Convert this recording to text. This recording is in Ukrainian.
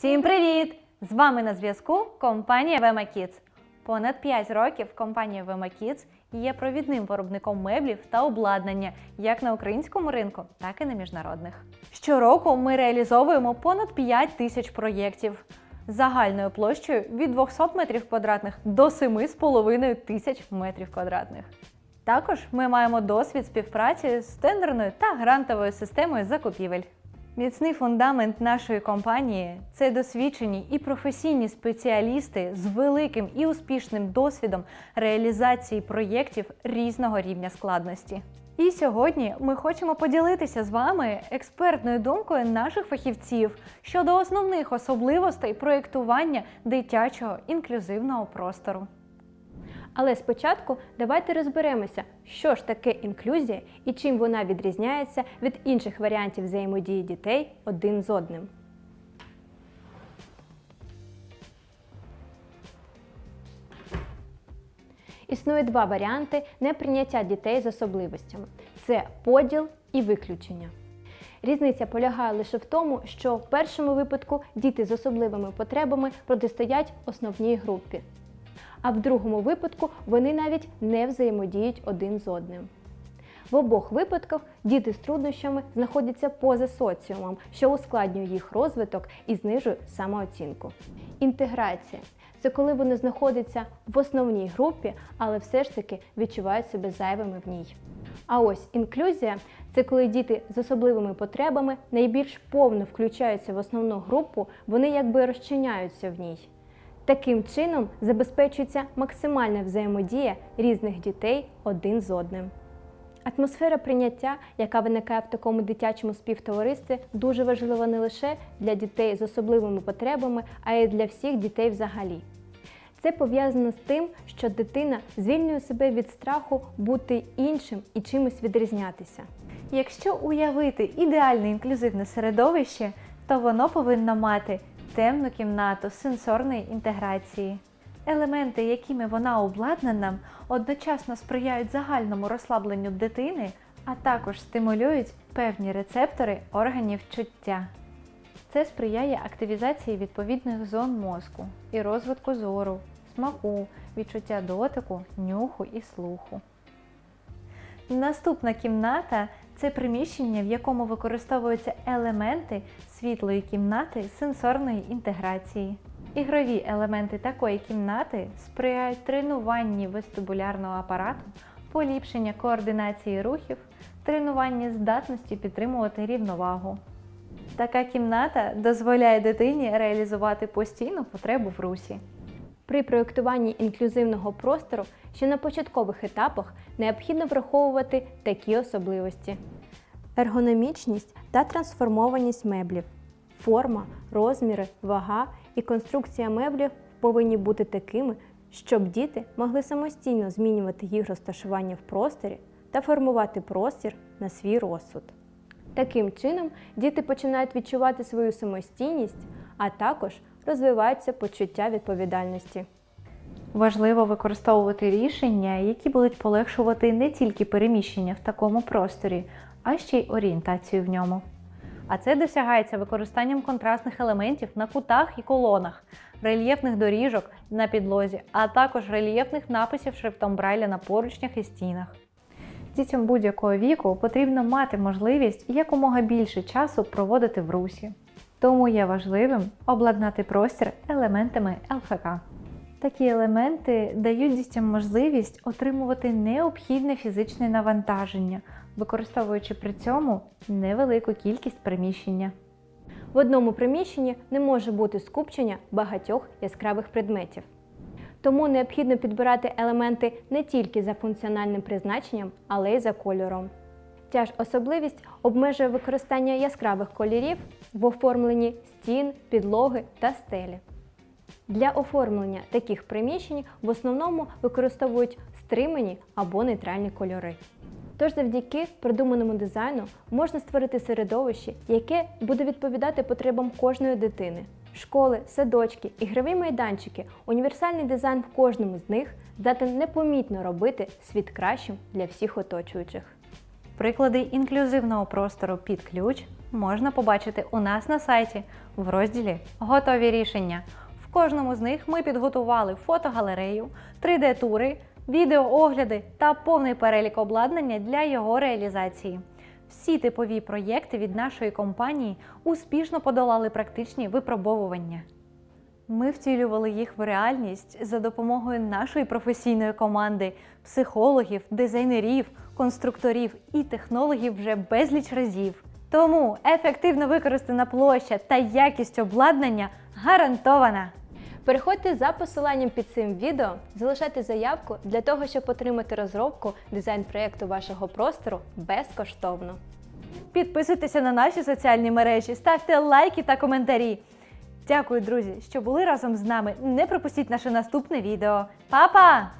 Всім привіт! З вами на зв'язку компанія Vema Kids. Понад 5 років компанія Vema Kids є провідним виробником меблів та обладнання як на українському ринку, так і на міжнародних. Щороку ми реалізовуємо понад 5 тисяч проєктів загальною площею від 200 метрів квадратних до 7,5 тисяч метрів квадратних. Також ми маємо досвід співпраці з тендерною та грантовою системою закупівель. Міцний фундамент нашої компанії це досвідчені і професійні спеціалісти з великим і успішним досвідом реалізації проєктів різного рівня складності. І сьогодні ми хочемо поділитися з вами експертною думкою наших фахівців щодо основних особливостей проєктування дитячого інклюзивного простору. Але спочатку давайте розберемося, що ж таке інклюзія і чим вона відрізняється від інших варіантів взаємодії дітей один з одним. Існує два варіанти неприйняття дітей з особливостями: це поділ і виключення. Різниця полягає лише в тому, що в першому випадку діти з особливими потребами протистоять основній групі, а в другому випадку вони навіть не взаємодіють один з одним. В обох випадках діти з труднощами знаходяться поза соціумом, що ускладнює їх розвиток і знижує самооцінку. Інтеграція це коли вони знаходяться в основній групі, але все ж таки відчувають себе зайвими в ній. А ось інклюзія це коли діти з особливими потребами найбільш повно включаються в основну групу, вони якби розчиняються в ній. Таким чином забезпечується максимальна взаємодія різних дітей один з одним. Атмосфера прийняття, яка виникає в такому дитячому співтоваристві, дуже важлива не лише для дітей з особливими потребами, а й для всіх дітей взагалі. Це пов'язано з тим, що дитина звільнює себе від страху бути іншим і чимось відрізнятися. Якщо уявити ідеальне інклюзивне середовище, то воно повинно мати темну кімнату сенсорної інтеграції. Елементи, якими вона обладнана, одночасно сприяють загальному розслабленню дитини, а також стимулюють певні рецептори органів чуття. Це сприяє активізації відповідних зон мозку і розвитку зору, смаку, відчуття дотику, нюху і слуху. Наступна кімната це приміщення, в якому використовуються елементи світлої кімнати сенсорної інтеграції. Ігрові елементи такої кімнати сприяють тренуванні вестибулярного апарату, поліпшення координації рухів, тренуванні здатності підтримувати рівновагу. Така кімната дозволяє дитині реалізувати постійну потребу в русі. При проєктуванні інклюзивного простору ще на початкових етапах необхідно враховувати такі особливості: ергономічність та трансформованість меблів, форма, розміри, вага і конструкція меблів повинні бути такими, щоб діти могли самостійно змінювати їх розташування в просторі та формувати простір на свій розсуд. Таким чином, діти починають відчувати свою самостійність, а також розвиваються почуття відповідальності. Важливо використовувати рішення, які будуть полегшувати не тільки переміщення в такому просторі, а ще й орієнтацію в ньому. А це досягається використанням контрастних елементів на кутах і колонах, рельєфних доріжок на підлозі, а також рельєфних написів шрифтом Брайля на поручнях і стінах. Дітям будь-якого віку потрібно мати можливість якомога більше часу проводити в русі. Тому є важливим обладнати простір елементами ЛФК. Такі елементи дають дітям можливість отримувати необхідне фізичне навантаження, використовуючи при цьому невелику кількість приміщення. В одному приміщенні не може бути скупчення багатьох яскравих предметів. Тому необхідно підбирати елементи не тільки за функціональним призначенням, але й за кольором. Ця ж особливість обмежує використання яскравих кольорів в оформленні стін, підлоги та стелі. Для оформлення таких приміщень в основному використовують стримані або нейтральні кольори. Тож завдяки продуманому дизайну можна створити середовище, яке буде відповідати потребам кожної дитини. Школи, садочки, ігрові майданчики, універсальний дизайн в кожному з них здатен непомітно робити світ кращим для всіх оточуючих. Приклади інклюзивного простору під ключ можна побачити у нас на сайті в розділі Готові рішення. В кожному з них ми підготували фотогалерею, 3D-тури, відеоогляди та повний перелік обладнання для його реалізації. Всі типові проєкти від нашої компанії успішно подолали практичні випробовування. Ми втілювали їх в реальність за допомогою нашої професійної команди, психологів, дизайнерів, конструкторів і технологів вже безліч разів. Тому ефективно використана площа та якість обладнання гарантована. Переходьте за посиланням під цим відео, залишайте заявку для того, щоб отримати розробку дизайн проєкту вашого простору безкоштовно. Підписуйтеся на наші соціальні мережі, ставте лайки та коментарі. Дякую, друзі, що були разом з нами. Не пропустіть наше наступне відео. Па-па!